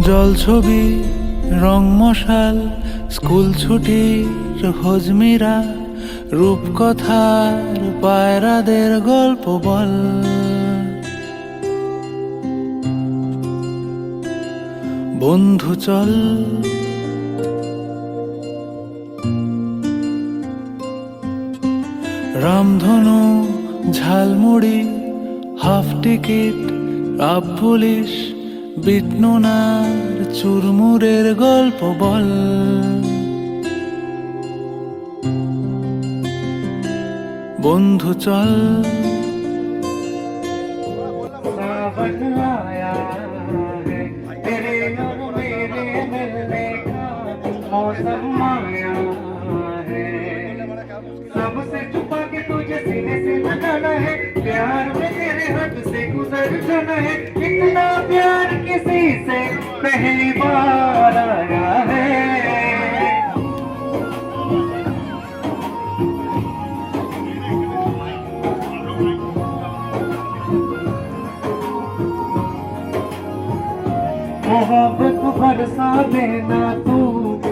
জল ছবি, রং মশাল, স্কুল ছুটির হজমিরা, রূপকথার পায়রাদের গল্প বল। বন্ধু চল। রামধনু, jhalmuri, half ticket, up police বিটনুনার চুরমুরের গল্প বল বন্ধু চল सावन आया है तेरे और मेरे मिलने का मौसम आया है सबसे छुपा के तुझे सीने से लगाना है प्यार में तेरे हाथ से गुजर जाना है पहली बार आया है। मोहब्बत बरसा देना तू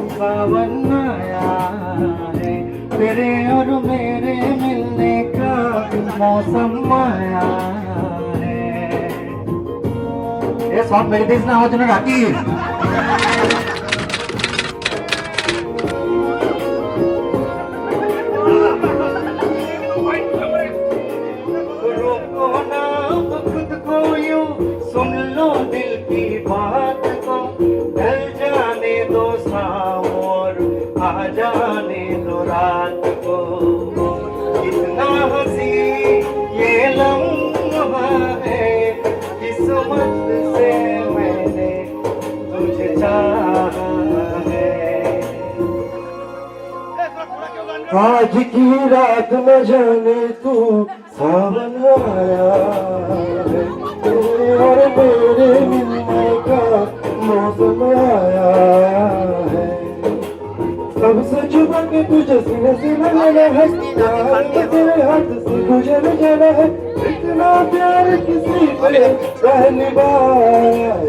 सावन आया है। तेरे और मेरे मिलने का मौसम आया। है ඒ ස්වාම් මෙලිදේශන ආයෝජන රකි सुन लो दिल की बात जाने दो सा और आ जाने दो रात आज की रात न जाने तू सावन आया है। मेरे मिलने का मौसम आया है। सबसे छुपा के तुझे सीने से लगाना है। तेरे हाथ से गुजर जाना है। इतना प्यार किसी बार आया है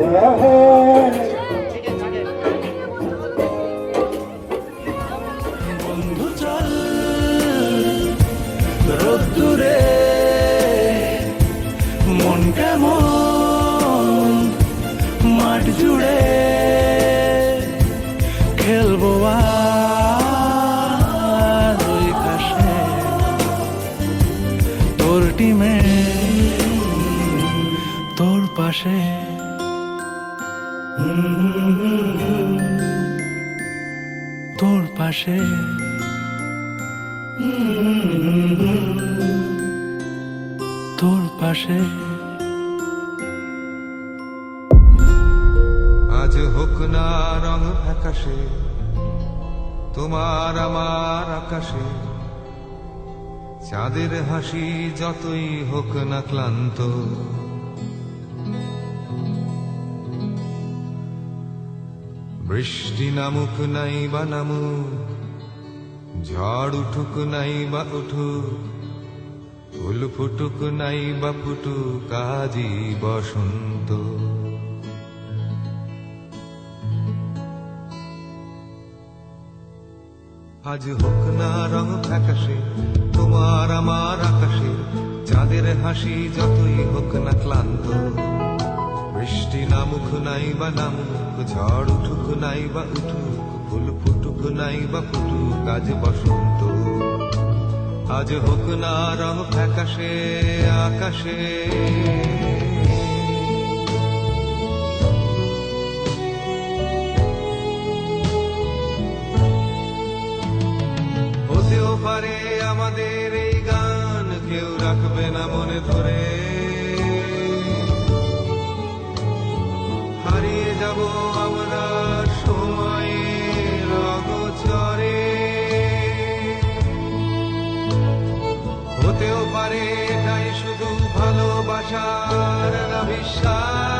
মাঠ জুড়ে খেলব তোর টিমে তোর পাশে। তোর পাশে। তোর পাশে। আজ না রং আকাশে, তোমার আমার আকাশে। চাঁদের হাসি যতই হোক না ক্লান্ত। বৃষ্টি নামুক নাই বা নামুক, ঝড় উঠুক নাই বা উঠুক, ফুল ফুটুক নাই বা ফুটুক, আজই বসন্ত। আজ হোক না রং ফ্যাকাশে, তোমার আমার আকাশে, চাঁদের হাসি যতই হোক না ক্লান্ত। বৃষ্টি নামুক নাই বা নামুক, ঝড় উঠুক নাই বা উঠুক, ফুল ফুটুক নাই বা ফুটুক, আজ বসন্ত। আজ হোক না রং ফ্যাকাশে, আকাশে। रविषा